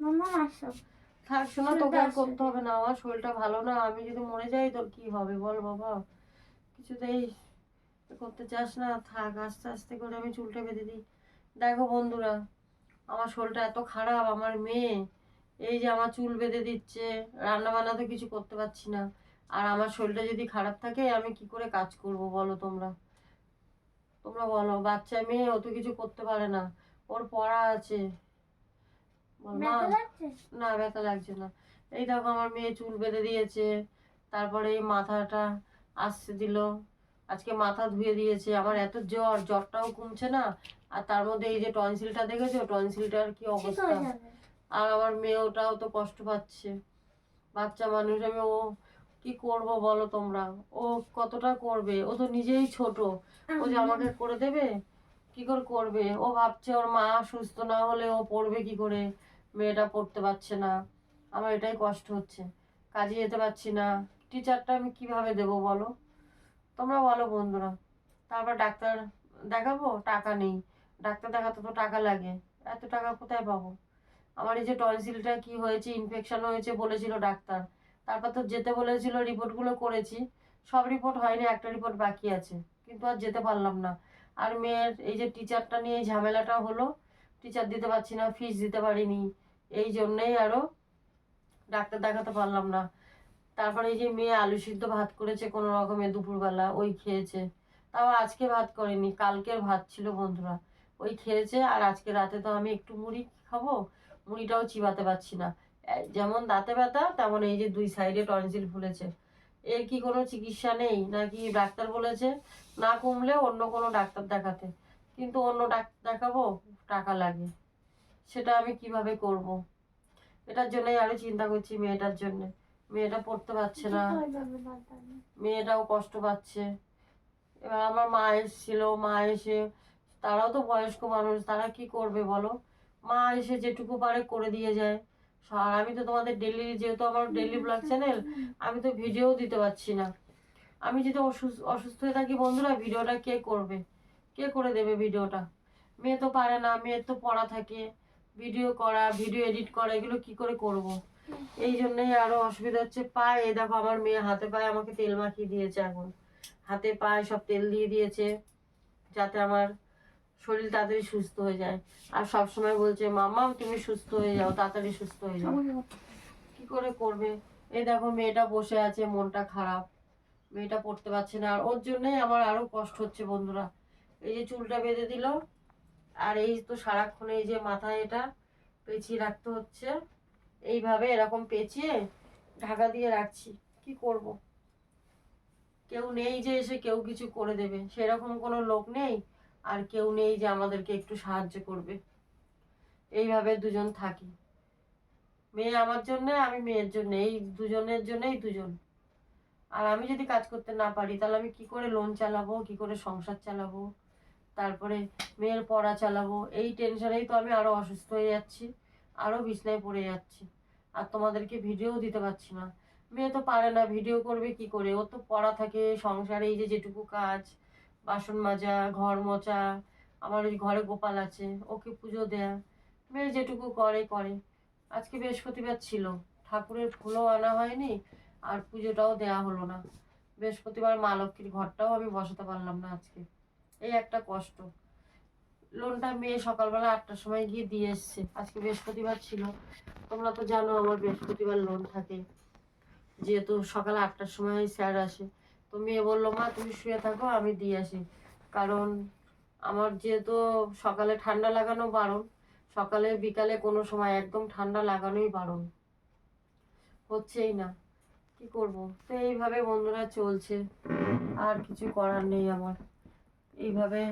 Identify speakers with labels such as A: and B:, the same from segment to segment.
A: মামা আসো
B: থাক শোনা তোকে আর করতে হবে না আমার শরীরটা ভালো না আমি যদি মরে যাই তোর কি হবে বল বাবা? কিছুতেই করতে চাস না থাক আস্তে আস্তে করে আমি চুলটা বেঁধে দিই। দেখো বন্ধুরা আমার শরীরটা এত খারাপ আমার মেয়ে এই যে আমার চুল বেঁধে দিচ্ছে রান্না বান্না তো কিছু করতে পারছি না। আর আমার শরীরটা যদি খারাপ থাকে আমি কি করে কাজ করব বলো তোমরা? তোমরা বলো বাচ্চা মেয়ে অত কিছু করতে পারে না ওর পড়া আছে বল মা
A: ব্যথা লাগছে
B: না ব্যথা লাগছে না। এই দেখো আমার মেয়ে চুল বেঁধে দিয়েছে তারপরে এই মাথাটা আসছে দিল। আজকে মাথা ধুয়ে দিয়েছে আমার এত জ্বর জ্বরটাও কমছে না। আর তার মধ্যে এই যে টনসিলটা দেখেছ? টনসিলটার কি অবস্থা? আর আমার মেয়েটাও তো কষ্ট পাচ্ছে। বাচ্চা মানুষ আমি ও কি করব বলো তোমরা? ও কতটা করবে? ও তো নিজেই ছোট। ও যে আমাকে করে দেবে? কি করে করবে? ও ভাবছে ওর মা সুস্থ না হলে ও পড়বে কি করে? মেয়েটা পড়তে পারছে না। আমার এটাই কষ্ট হচ্ছে। কাজে যেতে পারছি না। টিচারটা আমি কীভাবে দেবো বলো? তোমরা বলো বন্ধুরা। তারপর ডাক্তার দেখাবো? টাকা নেই। ডাক্তার দেখাতে তো টাকা লাগে। এত টাকা কোথায় পাবো? আমার এই যে টনসিলটা কি হয়েছে ইনফেকশন হয়েছে বলেছিল ডাক্তার। তারপর তো যেতে বলেছিল রিপোর্টগুলো করেছি। সব রিপোর্ট হয়নি, একটা রিপোর্ট বাকি আছে। কিন্তু আর যেতে পারলাম না। আর মেয়ের এই যে টিচারটা নিয়ে ঝামেলাটা হলো টিচার দিতে পারছি না ফিস দিতে পারিনি। এই জন্যেই আরও ডাক্তার দেখাতে পারলাম না। তারপরে এই যে মেয়ে আলু সিদ্ধ ভাত করেছে কোনো রকমে দুপুরবেলা, ওই খেয়েছে। তাও আজকে ভাত করেনি, কালকের ভাত ছিল বন্ধুরা। ওই খেয়েছে আর আজকে রাতে তো আমি একটু মুড়ি খাব, মুড়িটাও চিবাতে পারছি না। যেমন দাঁতে ব্যথা, তেমন এই যে দুই সাইডে টনসিল ফুলেছে। এর কি কোনো চিকিৎসা নেই? নাকি ডাক্তার বলেছে না কমলে অন্য কোনো ডাক্তার দেখাতে। কিন্তু অন্য ডাক্তার দেখাবো, টাকা লাগে। সেটা আমি কীভাবে করব? এটার জন্যই আরও চিন্তা করছি মেয়েটার জন্য। মেয়েটা পড়তে পারছে না। মেয়েটাও কষ্ট পাচ্ছে। এবার আমার মা এসেছিল, মা এসে, তারাও তো বয়স্ক মানুষ, তারা কি করবে বলো? মা এসে যেটুকু পারে করে দিয়ে যায়। আর আমি তো তোমাদের ডেলি যেহেতু আমার ডেলি ব্লগ চ্যানেল আমি তো ভিডিও দিতে পারছি না। আমি যদি অসুস্থ অসুস্থ হয়ে থাকি, বন্ধুরা, ভিডিওটা কে করবে? কে করে দেবে ভিডিওটা? মেয়ে তো পারে না, মেয়ের তো পড়া থাকে। ভিডিও করা ভিডিও এডিট করা এগুলো কি করে করব। এই জন্যই আরও অসুবিধা হচ্ছে। পায়ে দেখো আমার মেয়ে হাতে পায়ে আমাকে তেল মাখিয়ে দিয়েছে এখন। হাতে পায়ে সব তেল দিয়ে দিয়েছে যাতে আমার শরীর তাড়াতাড়ি সুস্থ হয়ে যায়। আর সব সময় বলছে মামা তুমি সুস্থ হয়ে যাও তাড়াতাড়ি সুস্থ হয়ে যাও। কি করে করবে? এই দেখো মেয়েটা বসে আছে মনটা খারাপ। মেয়েটা পড়তে পারছে না। আর ওর জন্যই আমার আরও কষ্ট হচ্ছে বন্ধুরা। এই যে চুলটা বেঁধে দিল আর এই তো সারাক্ষণ এই যে মাথায় এটা পেঁচিয়ে রাখতে হচ্ছে। এইভাবে এরকম পেঁচিয়ে ঢাকা দিয়ে রাখছি। কি করব? কেউ নেই যে এসে কেউ কিছু করে দেবে। সেরকম কোনো লোক নেই। আর কেউ নেই যে আমাদেরকে একটু সাহায্য করবে। এইভাবে দুজন থাকি। মেয়ে আমার জন্য, আমি মেয়ের জন্য। এই দুজনের জন্যই দুজন। আর আমি যদি কাজ করতে না পারি, তাহলে আমি কি করে লোন চালাবো? কি করে সংসার চালাবো? তারপরে মেয়ের পড়া চালাবো, এই টেনশনেই তো আমি আরও অসুস্থ হয়ে যাচ্ছি আরও বিছনায় পড়ে যাচ্ছি। আর তোমাদেরকে ভিডিও দিতে পারছি না। মেয়ে তো পারে না ভিডিও করবে কি করে? ও তো পড়া থাকে, সংসারে এই যে যেটুকু কাজ, বাসন মাজা, ঘর মোছা, আমার ওই ঘরে গোপাল আছে, ওকে পুজো দেয়া, মেয়ে যেটুকু করে করে। আজকে বৃহস্পতিবার ছিল, ঠাকুরের ফুলও আনা হয়নি, আর পুজোটাও দেয়া হলো না। বৃহস্পতিবার মা লক্ষ্মীর ঘরটাও আমি বসাতে পারলাম না আজকে। এই একটা কষ্ট। লোনটা মেয়ে সকালবেলা আটটার সময় গিয়ে দিয়ে এসছে। আজকে বৃহস্পতিবার ছিল। তোমরা তো জানো আমার বৃহস্পতিবার লোন থাকে। যেহেতু সকাল আটটার সময় স্যার আসে। তো মেয়ে বলল, মা, তুমি শুয়ে থাকো, আমি দিয়ে আসি। কারণ আমার যেহেতু সকালে ঠান্ডা লাগানো বারণ, সকালে বিকালে কোনো সময় একদম ঠান্ডা লাগানোই বারণ। হচ্ছেই না। কি করব? তো এইভাবে বন্ধুরা চলছে। আর কিছু করার নেই আমার। এইভাবে।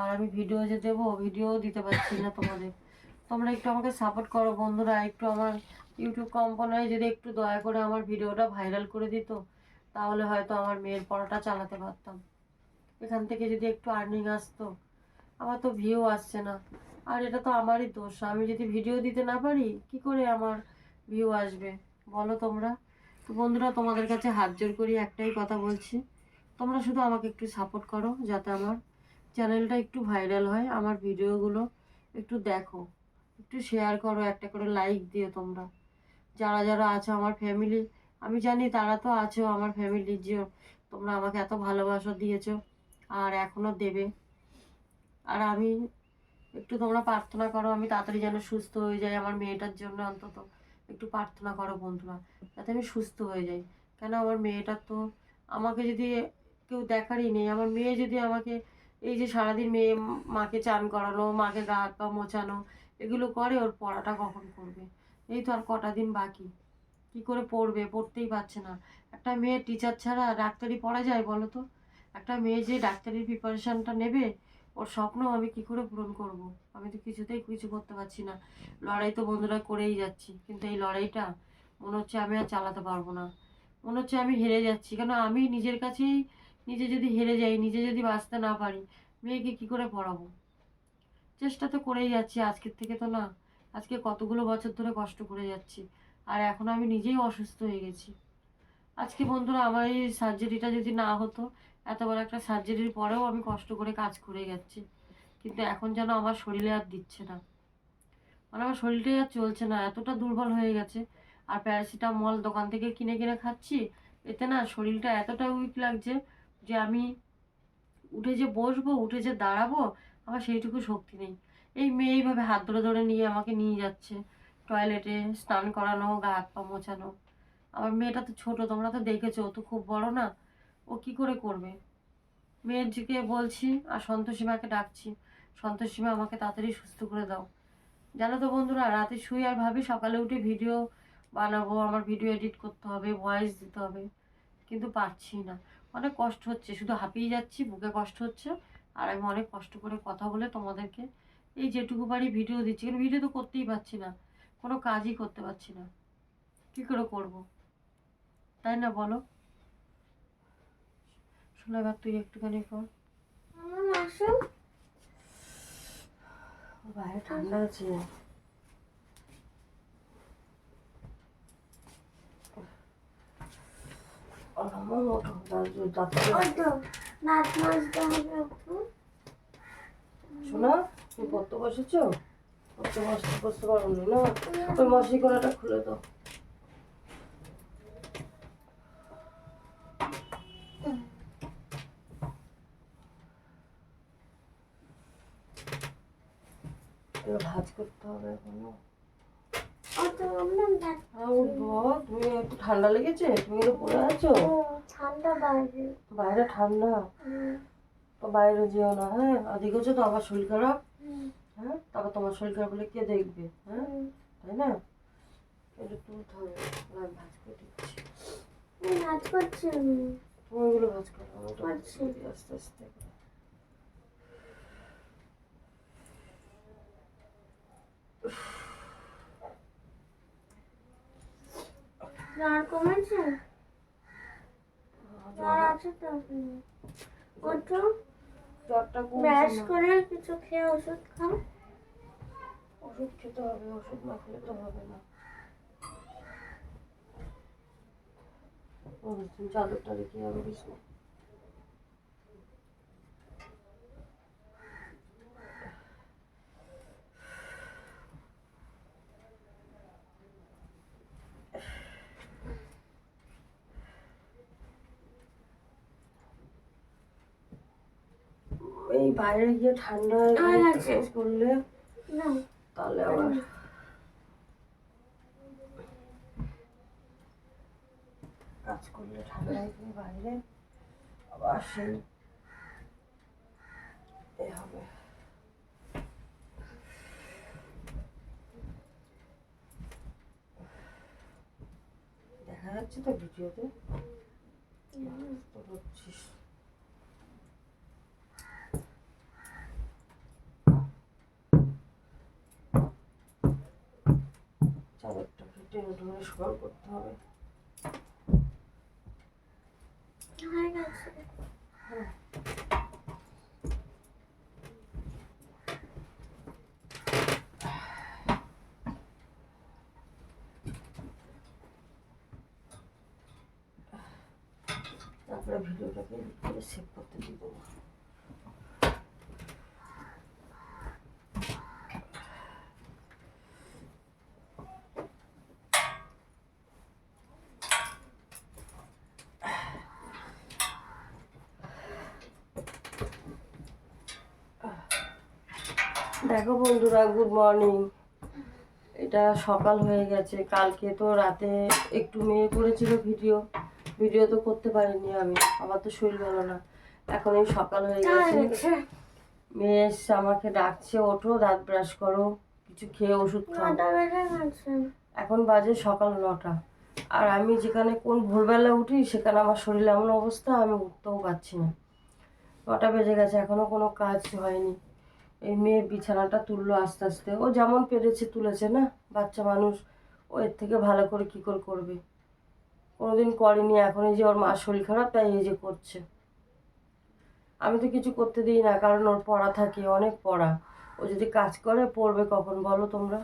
B: আর আমি ভিডিও যে দেবো ভিডিও দিতে পারছি না তোমাদের। তোমরা একটু আমাকে সাপোর্ট করো বন্ধুরা, একটু আমার ইউটিউব কোম্পানি যদি একটু দয়া করে আমার ভিডিওটা ভাইরাল করে দিত, তাহলে হয়তো আমার মেয়ের পড়াটা চালাতে পারতাম। এখান থেকে যদি একটু আর্নিং আসতো, আমার তো ভিউ আসছে না। আর এটা তো আমারই দোষ, আমি যদি ভিডিও দিতে না পারি, কি করে আমার ভিউ আসবে? বলো তোমরা। তো বন্ধুরা, তোমাদের কাছে হাত জোর করি, একটাই কথা বলছি। তোমরা শুধু আমাকে একটু সাপোর্ট করো, যাতে আমার চ্যানেলটা একটু ভাইরাল হয়, আমার ভিডিওগুলো একটু দেখো, একটু শেয়ার করো, একটা করে লাইক দিও তোমরা। যারা যারা আছো আমার ফ্যামিলি আমি জানি তারা তো আছো আমার ফ্যামিলির যে তোমরা আমাকে এত ভালোবাসা দিয়েছ, আর এখনও দেবে। আর আমি একটু তোমরা প্রার্থনা করো, আমি তাড়াতাড়ি যেন সুস্থ হয়ে যাই আমার মেয়েটার জন্য অন্তত। একটু প্রার্থনা করো বন্ধুরা, যাতে আমি সুস্থ হয়ে যাই। কেন আমার মেয়েটার তো আমাকে যদি কেউ দেখারই নেই। আমার মেয়ে যদি আমাকে এই যে সারাদিন মেয়ে মাকে চান করানো, মাকে গা হাত পা মোছানো, এগুলো করে, ওর পড়াটা কখন করবে? এই তো আর কটা দিন বাকি। কি করে পড়বে? পড়তেই পারছে না। একটা মেয়ে টিচার ছাড়া ডাক্তারি পড়া যায় বলো তো? একটা মেয়ে যে ডাক্তারির প্রিপারেশানটা নেবে, ওর স্বপ্ন আমি কি করে পূরণ করব? আমি তো কিছুতেই কিছু করতে পারছি না। লড়াই তো বন্ধুরা করেই যাচ্ছি, কিন্তু এই লড়াইটা মনে হচ্ছে আমি আর চালাতে পারব না। মনে হচ্ছে আমি হেরে যাচ্ছি, কেন আমি নিজের কাছেই নিজে যদি হেরে যাই, নিজে যদি বাঁচতে না পারি, মেয়েকে কি করে পড়াবো? চেষ্টা তো করেই যাচ্ছি, আজকের থেকে তো না, আজকে কতগুলো বছর ধরে কষ্ট করে যাচ্ছি, আর এখন আমি নিজেই অসুস্থ হয়ে গেছি। আজকে বন্ধুরা, আমার এই সার্জারিটা যদি না হতো, এত বড় একটা সার্জারির পরেও আমি কষ্ট করে কাজ করে যাচ্ছি। কিন্তু এখন যেন আমার শরীরে আর দিচ্ছে না। মানে আমার শরীরটাই আর চলছে না, এতটা দুর্বল হয়ে গেছে। আর প্যারাসিটামল দোকান থেকে কিনে কিনে খাচ্ছি, এতে না শরীরটা এতটা উইক লাগছে যে আমি উঠে যে বসবো, উঠে যে দাঁড়াবো, আমার সেইটুকু শক্তি নেই। এই মেয়ে এইভাবে হাত ধরে ধরে নিয়ে আমাকে নিয়ে যাচ্ছে। টয়লেটে স্নান করানো, গা হাত পা মোছানো। আমার মেয়েটা তো ছোট, তোমরা তো দেখেছ, ও তো খুব বড় না। ও কি করে করবে? মেয়ের দিকে বলছি, আর সন্তোষীমাকে ডাকছি। সন্তোষীমা আমাকে তাড়াতাড়ি সুস্থ করে দাও। জানো তো বন্ধুরা, রাতে শুই আর ভাবি সকালে উঠে ভিডিও বানাবো, আমার ভিডিও এডিট করতে হবে, ভয়েস দিতে হবে। কিন্তু পারছি না। অনেক কষ্ট হচ্ছে শুধু হাঁপিয়ে যাচ্ছি বুকে কষ্ট হচ্ছে আর আমি অনেক কষ্ট করে কথা বলে তোমাদেরকে এই যেটুকু পারি ভিডিও দিচ্ছি। কিন্তু ভিডিও তো করতেই পারছি না কোনো কাজই করতে পারছি না। কী করে করব? তাই না বলো? শোনো এবার তুই একটুখানি কর। বাইরে ঠান্ডা আছে। তুমি পড়তে বসেছো? পড়তে বসতে বসতে না? ওই কলাটা খুলে দাও। ভাজ করতে হবে এখনও। উঠবো তুমি একটু ঠান্ডা লেগেছে? তুমি তো পড়ে আছো?
A: ঠান্ডা বাইরে
B: বাইরে ঠান্ডা। তো বাইরে যেও না হ্যাঁ? আর দেখেছ তো আমার শরীর খারাপ। হ্যাঁ? তারপর তোমার শরীর খারাপ হলে কে দেখবে? হ্যাঁ? তাই না? এটা তুলতে হবে। আমি ভাজ করে দিচ্ছি।
A: নাচ করছি
B: তুমি ওগুলো ভাজ করো ভাজ আস্তে আস্তে। করে।
A: জ্বর কমেছে জ্বর আছে তো ওঠো
B: জ্বরটা
A: ব্রাশ করে কিছু খেয়ে ওষুধ খাও।
B: ওষুধ খেতে হবে ওষুধ না খেলে তো হবে না। ও, তুমি চাদরটা হবে যাবে এই বাইরে গিয়ে ঠান্ডা
A: আছে।
B: করলে তাহলে আবার কাজ করলে ঠান্ডায় গিয়ে বাইরে আবার সেই এ হবে। দেখা যাচ্ছে তো ভিডিওতে। তো হচ্ছিস ফেটে ধরে সমান করতে হবে।
A: হয়ে গেছে।
B: তারপরে ভিডিওটাকে সেভ করতে দিয়ে দেবো। দেখো বন্ধুরা গুড মর্নিং এটা সকাল হয়ে গেছে। কালকে তো রাতে একটু মেয়ে করেছিল ভিডিও ভিডিও তো করতে পারিনি আমি আমার তো শরীর ভালো না। এখন এই সকাল হয়ে গেছে। মেয়ে এসছে আমাকে ডাকছে ওঠো দাঁত ব্রাশ করো কিছু খেয়ে ওষুধ খাও। এখন বাজে সকাল নটা। আর আমি যেখানে কোন ভোরবেলা উঠি সেখানে আমার শরীর এমন অবস্থা আমি উঠতেও পারছি না। নটা বেজে গেছে এখনও কোনো কাজ হয়নি। এই মেয়ের বিছানাটা তুললো আস্তে আস্তে। ও যেমন পেরেছে তুলেছে না? বাচ্চা মানুষ, ও এর থেকে ভালো করে কী করে করবে? কোনোদিন করেনি এখন এই যে ওর মার শরীর খারাপ, তাই এই যে করছে। আমি তো কিছু করতে দিই না, কারণ ওর পড়া থাকে, অনেক পড়া। ও যদি কাজ করে, পড়বে কখন বলো তোমরা?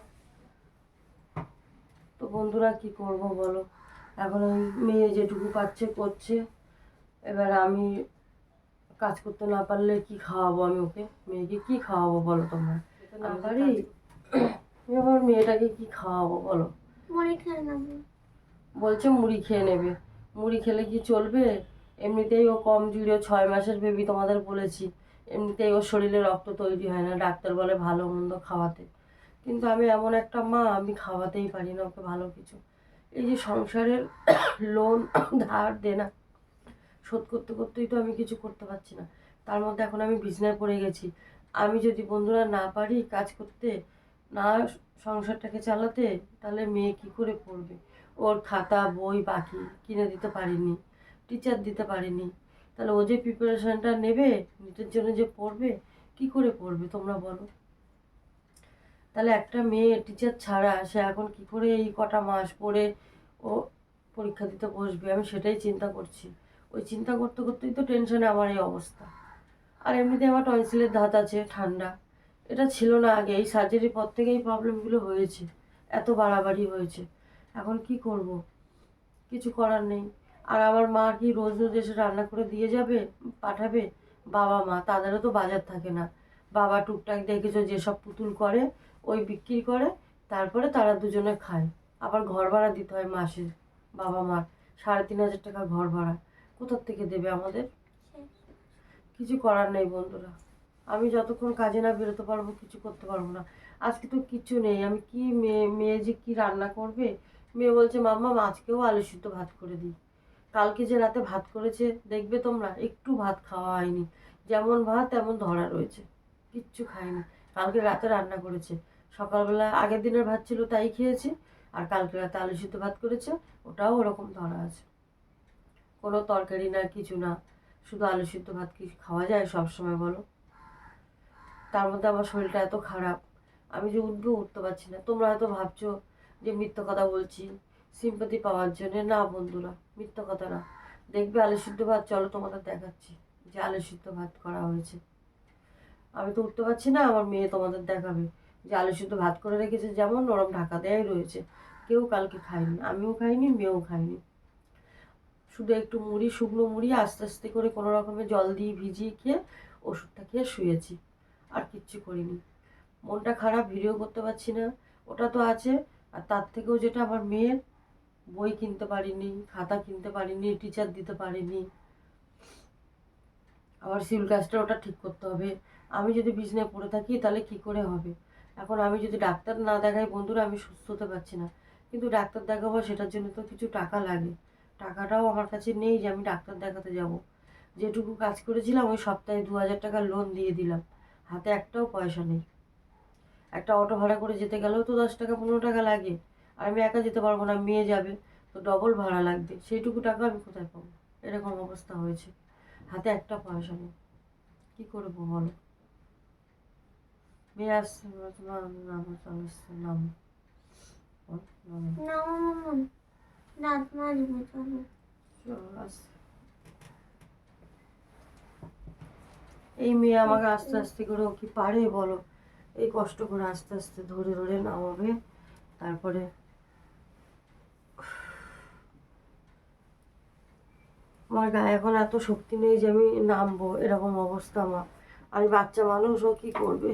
B: তো বন্ধুরা, কি করব বলো? এখন ওই মেয়ে যেটুকু পাচ্ছে, করছে। এবার আমি কাজ করতে না পারলে কি খাওয়াবো আমি ওকে? মেয়েকে কি খাওয়াবো বলো তোমরা? না পারি আমার মেয়েটাকে কি খাওয়াবো বলো?
A: মুড়ি খেয়ে নেব।
B: বলছে মুড়ি খেয়ে নেবে। মুড়ি খেলে কি চলবে? এমনিতেই ও কম জুড়ে ছয় মাসের বেবি তোমাদের বলেছি। এমনিতেই ওর শরীরে রক্ত তৈরি হয় না ডাক্তার বলে ভালো মন্দ খাওয়াতে। কিন্তু আমি এমন একটা মা আমি খাওয়াতেই পারি না ওকে ভালো কিছু। এই যে সংসারের লোন ধার দেনা শোধ করতে করতেই তো আমি কিছু করতে পারছি না। তার মধ্যে এখন আমি বিছনায় পড়ে গেছি। আমি যদি বন্ধুরা না পারি কাজ করতে, না সংসারটাকে চালাতে, তাহলে মেয়ে কি করে পড়বে? ওর খাতা, বই, বাকি কিনে দিতে পারিনি টিচার দিতে পারিনি। তাহলে ও যে প্রিপারেশনটা নেবে, নিজের জন্য যে পড়বে, কি করে পড়বে তোমরা বলো? তাহলে একটা মেয়ে টিচার ছাড়া সে এখন কি করে এই কটা মাস পড়ে ও পরীক্ষা দিতে বসবে? আমি সেটাই চিন্তা করছি। ওই চিন্তা করতে করতেই তো টেনশনে আমার এই অবস্থা। আর এমনিতে আমার টনসিলের ধাত আছে, ঠান্ডা। এটা ছিল না আগে, এই সার্জারির পর থেকে এই প্রবলেমগুলো হয়েছে, এত বাড়াবাড়ি হয়েছে। এখন কি করব? কিছু করার নেই। আর আমার মা কি রোজ রোজ এসে রান্না করে দিয়ে যাবে, পাঠাবে? বাবা মা, তাদেরও তো বাজার থাকে না। বাবা টুকটাক দেখেছ যেসব পুতুল করে, ওই বিক্রি করে, তারপরে তারা দুজনে খায়। আবার ঘর ভাড়া দিতে হয় মাসে। বাবা মার, সাড়ে তিন হাজার টাকা ঘর ভাড়া। কোথার থেকে দেবে আমাদের? কিছু করার নেই বন্ধুরা। আমি যতক্ষণ কাজে না বেরোতে পারব কিছু করতে পারব না। আজকে তো কিছু নেই। আমি কি মেয়ে মেয়ে যে কি রান্না করবে? মেয়ে বলছে মাম্মা আজকেও আলু সিদ্ধ ভাত করে দিই। কালকে যে রাতে ভাত করেছে দেখবে তোমরা একটু ভাত খাওয়া হয়নি। যেমন ভাত তেমন ধরা রয়েছে। কিচ্ছু খাইনি কালকে রাতে রান্না করেছে। সকালবেলা আগের দিনের ভাত ছিল তাই খেয়েছি। আর কালকে রাতে আলু সিদ্ধ ভাত করেছে ওটাও ওরকম ধরা আছে। কোনো তরকারি না, কিছু না। শুধু আলু সিদ্ধ ভাত কি খাওয়া যায় সব সময় বলো? তার মধ্যে আমার শরীরটা এত খারাপ। আমি যে উঠবো, উঠতে পারছি না। তোমরা হয়তো ভাবছ যে মিথ্য কথা বলছি সিম্পাতি পাওয়ার জন্য। না বন্ধুরা, মিথ্য কথা না। দেখবে আলু সিদ্ধ ভাত, চলো তোমাদের দেখাচ্ছি যে আলু সিদ্ধ ভাত করা হয়েছে। আমি তো উঠতে পারছি না, আমার মেয়ে তোমাদের দেখাবে যে আলু সিদ্ধ ভাত করে রেখেছে। যেমন নরম ঢাকা দেয়াই রয়েছে। কেউ কালকে খায়নি, আমিও খাইনি, মেয়েও খাইনি শুধু একটু মুড়ি, শুকনো মুড়ি, আস্তে আস্তে করে কোনো রকমের জল দিয়ে ভিজিয়ে খেয়ে ওষুধটা খেয়ে শুয়েছি। আর কিচ্ছু করিনি। মনটা খারাপ, ভিডিও করতে পারছি না। ওটা তো আছে। আর তার থেকেও যেটা আমার মেয়ের, বই কিনতে পারিনি, খাতা কিনতে পারিনি টিচার দিতে পারিনি। আবার সিভিল কাজটা ওটা ঠিক করতে হবে। আমি যদি বিছনায় পড়ে থাকি, তাহলে কি করে হবে? এখন আমি যদি ডাক্তার না দেখাই, বন্ধুরা, আমি সুস্থ হতে পারছি না। কিন্তু ডাক্তার দেখাবো, সেটার জন্য তো কিছু টাকা লাগে। টাকাটাও আমার কাছে নেই যে আমি ডাক্তার দেখাতে যাব। যেটুকু কাজ করেছিলাম, ওই সপ্তাহে দু হাজার টাকা লোন দিয়ে দিলাম। হাতে একটাও পয়সা নেই। একটা অটো ভাড়া করে যেতে গেলেও তো দশ টাকা, পনেরো টাকা লাগে। আর আমি একা যেতে পারব না মেয়ে যাবে, তো ডবল ভাড়া লাগবে। সেইটুকু টাকা আমি কোথায় পাবো? এরকম অবস্থা হয়েছে। হাতে একটা পয়সা নেই। কী করব বলো? মেয়ে আসছে নামো নামো।
A: চলো।
B: চলো, আসছে। এই মেয়ে আমাকে আস্তে আস্তে করে ও কি পারে বলো? এই কষ্ট করে আস্তে আস্তে ধরে ধরে নামাবে তারপরে আমার গায়ে এখন এত শক্তি নেই যে আমি নামবো এরকম অবস্থা আমার। আমি বাচ্চা মানুষ ও কি করবে?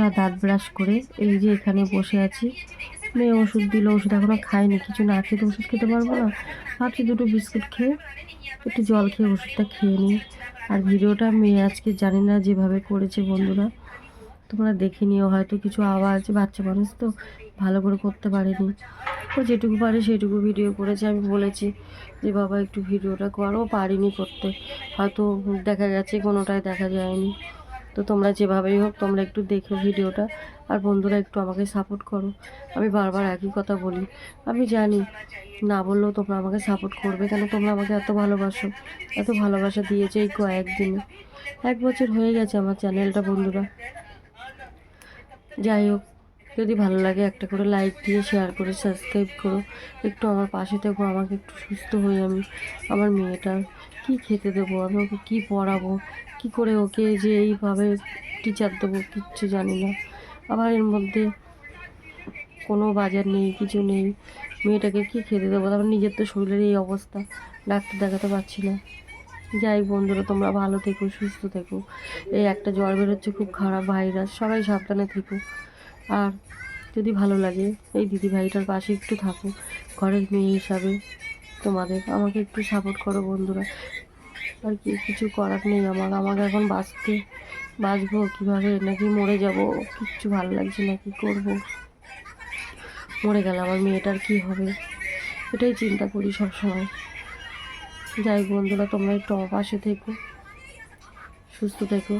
B: বন্ধুরা দাঁত ব্রাশ করে এই যে এখানে বসে আছি। মেয়ে ওষুধ দিল, ওষুধ এখনও খাইনি কিছু না খেতে ওষুধ খেতে পারব না। ভাবছি দুটো বিস্কুট খেয়ে, একটু জল খেয়ে ওষুধটা খেয়ে নিই। আর ভিডিওটা মেয়ে আজকে জানি না যেভাবে করেছে বন্ধুরা। তোমরা দেখে নিও, হয়তো কিছু আওয়াজ, বাচ্চা মানুষ তো ভালো করে করতে পারেনি। ও যেটুকু পারে সেটুকু ভিডিও করেছে, আমি বলেছি যে, বাবা, একটু ভিডিওটা করো। পারিনি করতে। হয়তো দেখা গেছে কোনোটাই দেখা যায়নি। তো তোমরা যেভাবেই হোক, তোমরা একটু দেখো ভিডিওটা আর বন্ধুরা একটু আমাকে সাপোর্ট করো। আমি বারবার একই কথা বলি। আমি জানি না বললেও তোমরা আমাকে সাপোর্ট করবে। কেন তোমরা আমাকে এত ভালোবাসো? এত ভালোবাসা দিয়েছে এই কয়েকদিনে। এক বছর হয়ে গেছে আমার চ্যানেলটা বন্ধুরা। যাই হোক, যদি ভালো লাগে একটা করে লাইক দিয়ে শেয়ার করে সাবস্ক্রাইব করো। একটু আমার পাশে থেকো, আমাকে একটু সুস্থ হয়ে আমি, আমার মেয়েটার কি খেতে দেবো, আমি ওকে কী পড়াবো? কি করে ওকে যে এইভাবে টিচার দেবো কিচ্ছু জানি না। আবার এর মধ্যে কোনো বাজার নেই, কিছু নেই। মেয়েটাকে কি খেতে দেবো? তারপর নিজের তো শরীরের এই অবস্থা। ডাক্তার দেখাতে পারছি না। যাই বন্ধুরা, তোমরা ভালো থেকো, সুস্থ থেকো। এই একটা জ্বর বেরোচ্ছে, খুব খারাপ ভাইরাস সবাই সাবধানে থেকো। আর যদি ভালো লাগে, এই দিদি ভাইটার পাশে একটু থাকো। ঘরের মেয়ে হিসাবে তোমাদের, আমাকে একটু সাপোর্ট করো বন্ধুরা। আর কি, কিছু করার নেই আমার আমাকে এখন বাঁচতে, বাঁচবো কীভাবে? নাকি মরে যাব? কিচ্ছু ভালো লাগছে না, কি করব? মরে গেলে আমার মেয়েটার কি হবে? এটাই চিন্তা করি সব সময় যাই বন্ধুরা, তোমরা একটু অপাশে পাশে থেকো, সুস্থ থেকো।